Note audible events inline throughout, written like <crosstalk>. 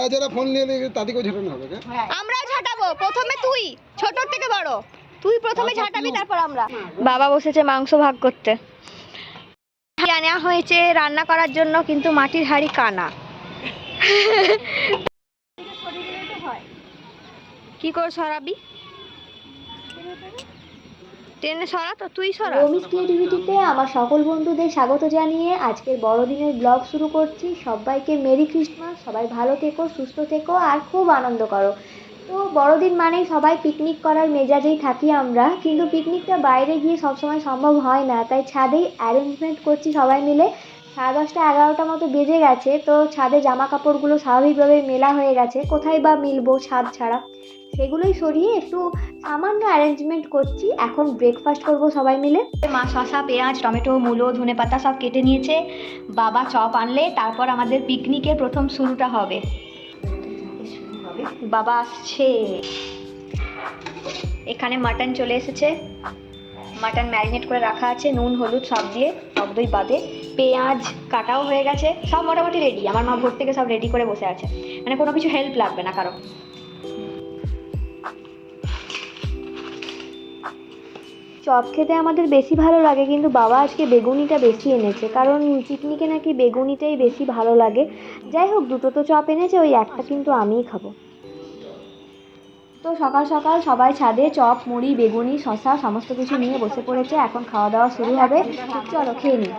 যারা যারা ফোন নিয়ে নিয়ে তাদেরকেও ঝাঁটানো হবে কে? আমরাও ঝাঁটাবো। প্রথমে তুই ছোট থেকে বড়। তুই প্রথমে ঝাঁটাবি তারপর আমরা। বাবা বসেছে মাংস ভাগ করতে। আনা হয়েছে রান্না করার জন্য কিন্তু মাটির হাঁড়ি কানা। <laughs> কি করে সরাবি টেনে সরা তো, তুই সরা। রমিস ক্রিয়েটিভিটিতে আমার সকল বন্ধুদের স্বাগত জানিয়ে আজকের বড়দিনের ব্লগ শুরু করছি। সবাইকে মেরি ক্রিসমাস, সবাই ভালো থেকো, সুস্থ থেকো আর খুব আনন্দ করো। তো বড়দিন মানেই সবাই পিকনিক করার মেজাজেই থাকি আমরা, কিন্তু পিকনিকটা বাইরে গিয়ে সবসময় সম্ভব হয় না, তাই ছাদেই অ্যারেঞ্জমেন্ট করছি সবাই মিলে। সাড়ে দশটা এগারোটা মতো বেজে গেছে, তো ছাদে জামা কাপড়গুলো স্বাভাবিকভাবে মেলা হয়ে গেছে। কোথায় বা মিলবো ছাদ ছাড়া? সেগুলোই সরিয়ে একটু সামান্য অ্যারেঞ্জমেন্ট করছি। এখন ব্রেকফাস্ট করব সবাই মিলে। মা শসা, পেঁয়াজ, টমেটো, মূলো, ধনে পাতা সব কেটে নিয়েছে। বাবা চপ আনলে, তারপর আমাদের পিকনিকের প্রথম শুরুটা হবে। বাবা আসছে। এখানে মাটন চলে এসেছে। মাটন ম্যারিনেট করে রাখা আছে, নুন, হলুদ সব দিয়ে, সব দই বাদে। পেঁয়াজ কাটাও হয়ে গেছে, সব মোটামুটি রেডি আমার মা ভোর থেকে সব রেডি করে বসে আছে। মানে কোনো কিছু হেল্প লাগবে না কারও। চপ খেতে আমাদের বেশি ভালো লাগে কিন্তু বাবা আজকে বেগুনিটা বেশি এনেছে। কারণ পিকনিকে নাকি বেগুনিটাই বেশি ভালো লাগে। যাই হোক দুটো তো চপ এনেছে ওই একটা কিন্তু আমিই খাব। তো সকাল সকাল সবাই ছাদে চপ মুড়ি বেগুনি শশা সমস্ত কিছু নিয়ে বসে পড়েছে। এখন খাওয়া দাওয়া শুরু হবে। চলো খেয়ে নিই।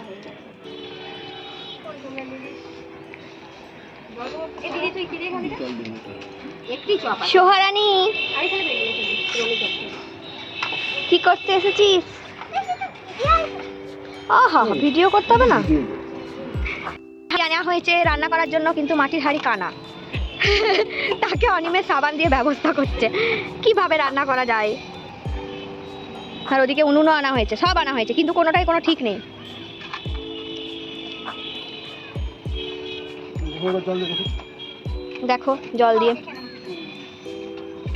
সোহারানি! কি করতে এসেছিস? আহা ভিডিও করতে হবে না? আনা হয়েছে রান্না করার জন্য কিন্তু মাটির হাঁড়ি কানা। তাকে অনিমেষ সাবান দিয়ে ব্যবস্থা করছে। কীভাবে রান্না করা যায়? আর ওদিকে উনুনও আনা হয়েছে সব আনা হয়েছে কিন্তু কোনোটাই কোনো ঠিক নেই। দেখো জল দিয়ে।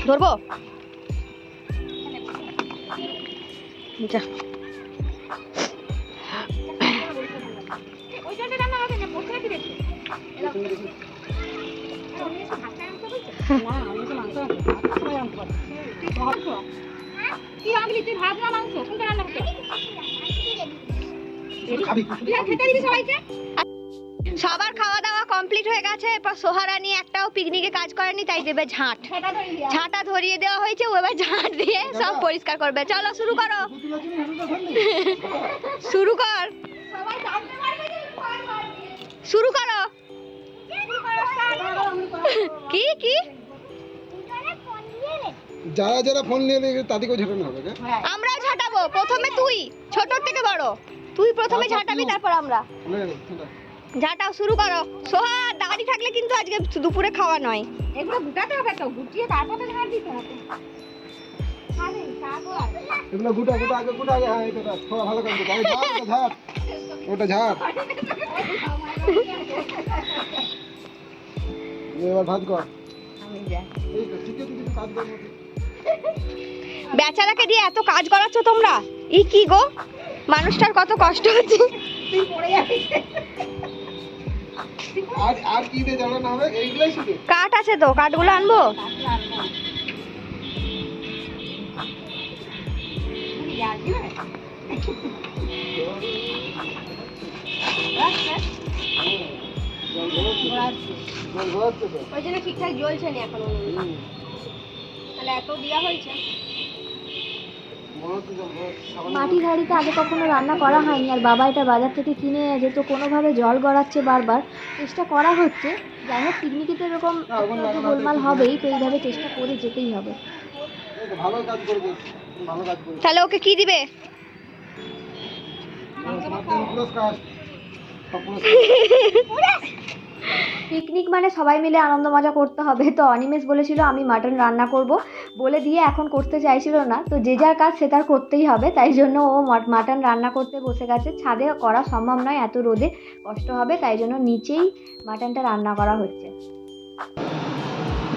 ধরবো? যা। খাবি। সবার খাওয়া দাওয়া কমপ্লিট হয়ে গেছে এরপর সোহারানি একটাও পিকনিকে কাজ করেনি তাই দেবে ঝাঁট। ঝাঁটা ধরিয়ে দেওয়া হয়েছে। ও এবার ঝাঁট দিয়ে সব পরিষ্কার করবে। চলো শুরু করো। শুরু কর। শুরু করো। কি কি যারা যারা ফোন নিয়ে নিয়ে তাদেরকেও ঝাঁটানো হবে কে? আমরাও ঝাঁটাবো। প্রথমে তুই ছোট থেকে বড়। তুই প্রথমে ঝাঁটাবি তারপর আমরা। ঝাঁটাও শুরু করো। সোহা দাঁড়ি থাকলে কিন্তু আজকে দুপুরে খাওয়া নয়। এগুলো গুটাতে হবে তো গুটিয়ে তারপরে ঝাড় দিতে হবে। এগুলো গুটা গুটা আগে গুটা আগে হ্যাঁ এটা ভালো করে ঝাড়, ওটা ঝাড়। ওটা ঝাড়। এবার ভাত কর। এই তো, ঠিক আছে কিছু কাজ কর বেচারাকে দিয়ে এত কাজ করাচ্ছ তোমরা? ই কি গো? মানুষটার কত কষ্ট হচ্ছে। আর আর কি দিয়ে জ্বালানো হবে? এইগুলাই শুধু? কাঠ আছে তো কাঠগুলো আনব? ওই জন্য ঠিকঠাক জ্বলছে না এখন তাহলে এত দেওয়া হয়েছে মনে হচ্ছে জল ঘোরাচ্ছে সাবান মাটির হাঁড়িতে আগে কখনো রান্না করা হয়নি আর বাবা এটা বাজার থেকে কিনে এনেছে তো কোনোভাবে জল গড়াচ্ছে বারবার চেষ্টা করা হচ্ছে। যাই হোক পিকনিকে তো এরকম গোলমাল হবেই তো এইভাবে চেষ্টা করে যেতেই হবে। তাহলে ওকে কি দিবে? পুরস্কার <laughs> পিকনিক মানে সবাই মিলে আনন্দ মজা করতে হবে। তো অনিমেষ বলেছিল, আমি মাটন রান্না করব। বলে দিয়ে এখন করতে চাইছিল না। তো যে যার কাজ সে তার করতেই হবে। তাই জন্য ও মাট- মাটন রান্না করতে বসে গেছে। ছাদে করা সম্ভব নয়, এত রোদে কষ্ট হবে। তাই জন্য নিচেই মাটনটা রান্না করা হচ্ছে।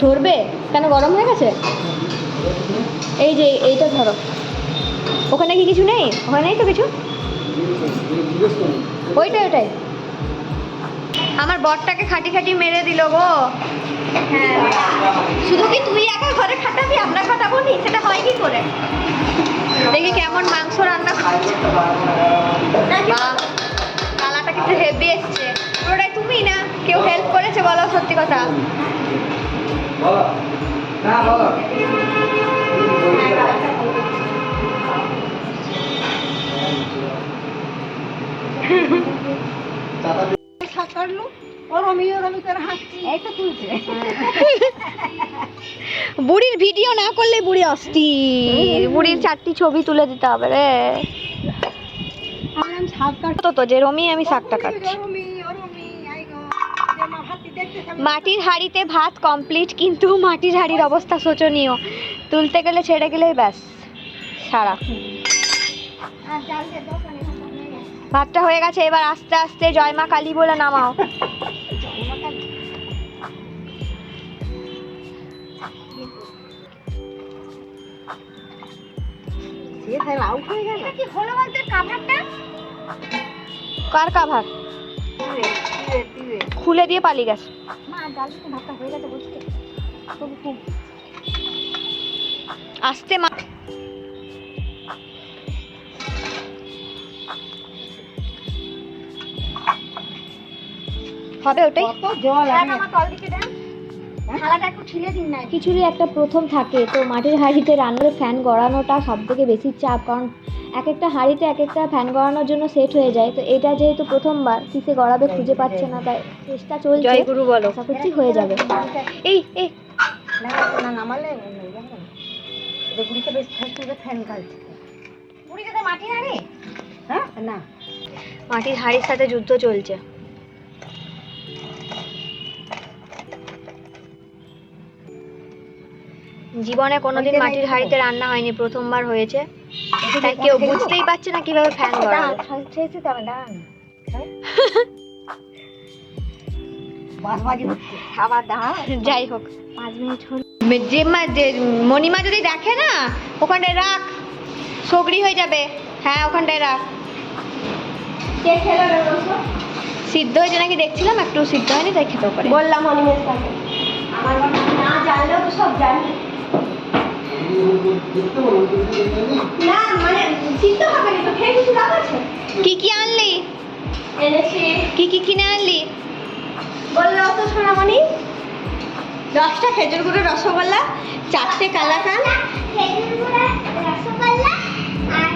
ধরবে? কেন গরম হয়ে গেছে? এই যে, এইটা ধরো। ওখানে কি কিছু নেই? ওখানে তো কিছু? ওইটাই ওইটাই। আমার বরটাকে খাটি খাটি মেরে দিল গো। হ্যাঁ। শুধু কি তুই একা ঘরে খাটাবি? আমরা খাটাবো নি? সেটা হয় কি করে? দেখি কেমন মাংস রান্না করছে। কালাটা কিন্তু হেভি এসছে। পুরোটাই তুমি না? কেউ হেল্প করেছে বলো সত্যি কথা। <laughs> বুড়ির ভিডিও না করলে বুড়ি অস্থির। বুড়ির চারটি ছবি তুলে দিতে হবে রে। তো তো যে রমি আমি শাকটা কাটছি। মাটির হাঁড়িতে ভাত কমপ্লিট কিন্তু মাটির হাড়ির অবস্থা শোচনীয়। তুলতে গেলে ছেড়ে গেলেই ব্যাস সারা। ভাতটা হয়ে গেছে এবার আস্তে আস্তে জয় মা কালী বলে নামাও। কার কাভার? খুলে দিয়ে পালিয়ে গেছে। হয়ে আস্তে মা দিন। না। কিছুরই একটা প্রথম থাকে তো মাটির হাঁড়িতে রান্নার ফ্যান গড়ানোটা সব থেকে বেশি চাপ কারণ এক একটা হাঁড়িতে এক একটা ফ্যান গড়ানোর জন্য সেট হয়ে যায় তো এটা যেহেতু প্রথমবার কিসে গড়াবে খুঁজে পাচ্ছে না তাই চেষ্টা চলছে। জয় গুরু বলো। আশা করছি হয়ে যাবে। এই এই। না না নামালে বেশ ফ্যান কালছে বুড়িকে তো মাটি হাঁড়ি? হ্যাঁ না। মাটির হাঁড়ির সাথে যুদ্ধ চলছে। জীবনে কোনোদিন মাটির হাঁড়িতে রান্না হয়নি প্রথমবার হয়েছে। তাই কেউ বুঝতেই পারছে না কীভাবে ফ্যান যাই হোক। যে মা- যে মণিমা যদি দেখে না ওখানটায় রাখ সগড়ি হয়ে যাবে। হ্যাঁ ওখানটায় রাখ। সিদ্ধ হয়েছে নাকি দেখছিলাম একটু সিদ্ধ হয়নি তাই খেতেও পারে বললাম আমার না জানলেও তো সব জানি। না মানে চিন্তা হবে না তো খেয়ে কিছু লাভ আছে? কি কি আনলি? এনেছি। কি কি কিনে আনলি? বলল তো সোনামণি দশটা খেজুর গুঁড়ো রসগোল্লা চারটে কালাকান। খেজুর গুঁড়া রসগোল্লা আর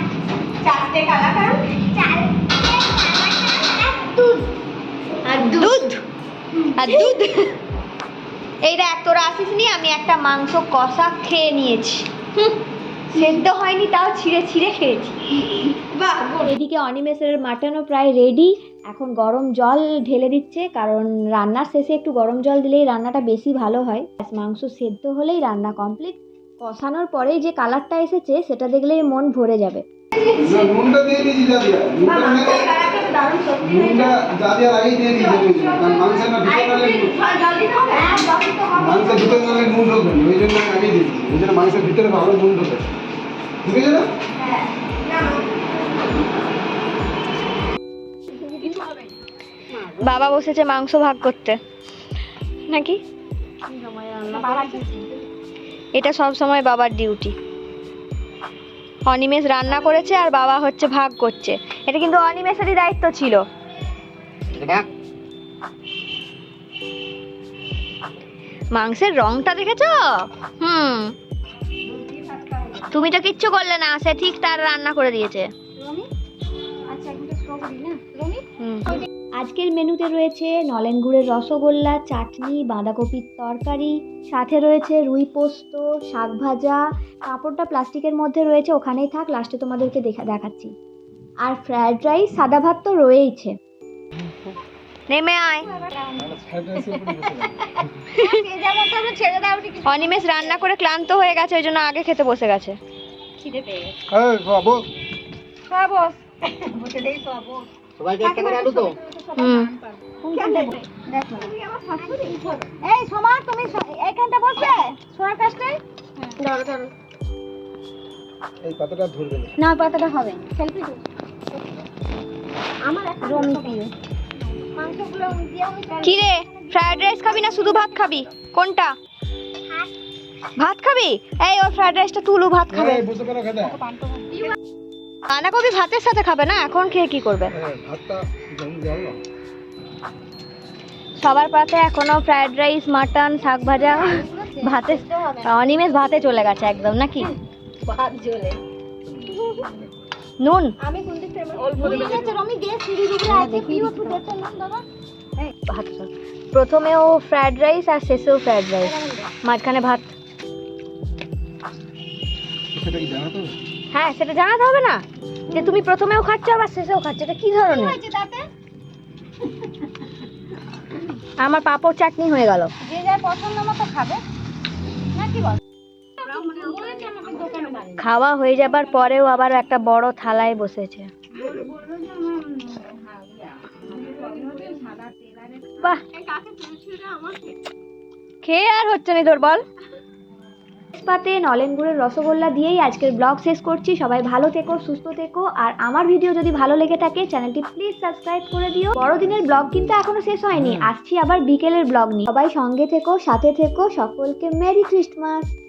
চারটে কালাকান। দুধ। আর দুধ? আর দুধ? <laughs> এই দেখ তোরা আসিস নি আমি একটা মাংস কষা খেয়ে নিয়েছি সেদ্ধ হয়নি তাও ছিঁড়ে ছিঁড়ে খেয়েছি বাহ এদিকে অনিমেষের মাটনও প্রায় রেডি এখন গরম জল ঢেলে দিচ্ছে কারণ রান্নার শেষে একটু গরম জল দিলেই রান্নাটা বেশি ভালো হয় মাংস সেদ্ধ হলেই রান্না কমপ্লিট কষানোর পরেই যে কালারটা এসেছে সেটা দেখলেই মন ভরে যাবে না, নুনটা দিয়ে মাংসের ভিতরে ভিতরে নুন ঢুকবে না ওই জন্য আমি দিয়ে দিয়েছি ওই জন্য মাংসের ভিতরে ভালো নুন ঢুকে। ঠিক আছে না বাবা বসেছে মাংস ভাগ করতে। নাকি? এটা সব সময় বাবার ডিউটি। অনিমেষ রান্না করেছে আর বাবা হচ্ছে ভাগ করছে। এটা কিন্তু অনিমেষেরই দায়িত্ব ছিল। মাংসের রংটা দেখেছ? হুম। তুমি তো কিচ্ছু করলে না সে ঠিক তার রান্না করে দিয়েছে। হুম। আজকের মেনুতে রয়েছে নলেন গুড়ের রসগোল্লা চাটনি বাঁধাকপির তরকারি সাথে রয়েছে রুই পোস্ত শাক ভাজা কাপড়টা প্লাস্টিকের মধ্যে রয়েছে ওখানেই থাক লাস্টে তোমাদেরকে দেখা দেখাচ্ছি। আর ফ্রায়েড রাইস সাদা ভাত তো রয়েইছে। নেমে আয় অনিমেষ রান্না করে ক্লান্ত হয়ে গেছে ওই জন্য আগে খেতে বসে গেছে। এই বাবু সবাইকে একটা করে আলু এই সোমা তুমি এইখানটা বসবে সোনার কাছটায় এই পাতাটা ধরবে না। না পাতাটা হবে। সেলফি আমার একটা রমি কি রে ফ্রাইড রাইস খাবি না শুধু ভাত খাবি? কোনটা? ভাত খাবি? এই ওর ফ্রাইড রাইসটা তুলু ভাত খাবে। বাঁধাকপি ভাতের সাথে খাবে না? এখন খেয়ে কি করবে। সবার পাতে এখনও ফ্রাইড রাইস মাটন শাক ভাজা ভাতে অনিমেষ ভাতে চলে গেছে একদম নাকি? ভাত জ্বলে। নুন। আমি কোন দিক থেকে আমি গ্যাস সিঁড়ি দিকে আছে কি একটু নাম দাদা। ভাত চল। প্রথমেও ফ্রাইড রাইস আর শেষেও ফ্রাইড রাইস মাঝখানে ভাত। সেটা কি জানো তো হ্যাঁ সেটা জানাতে হবে না? যে তুমি প্রথমেও খাচ্ছ আবার শেষেও খাচ্ছ এটা কি ধরনের? আমার পাপড় চাটনি হয়ে গেল। যে যার পছন্দ মতো খাবে। নাকি বল? খাওয়া হয়ে যাবার পরেও আবার একটা বড় থালায় বসেছে। খেয়ে আর হচ্ছে না তোর, বল। পাতে নলেন গুড়ের রসগোল্লা দিয়েই আজকের ব্লগ শেষ করছি। সবাই ভালো থেকো, সুস্থ থেকো। আর আমার ভিডিও যদি ভালো লেগে থাকে, চ্যানেলটি প্লিজ সাবস্ক্রাইব করে দিও। বড়দিনের ব্লগ কিন্তু এখনও শেষ হয়নি। আসছি আবার বিকেলের ব্লগ নিয়ে। সবাই সঙ্গে থেকো, সাথে থেকো। সকলকে মেরি ক্রিসমাস!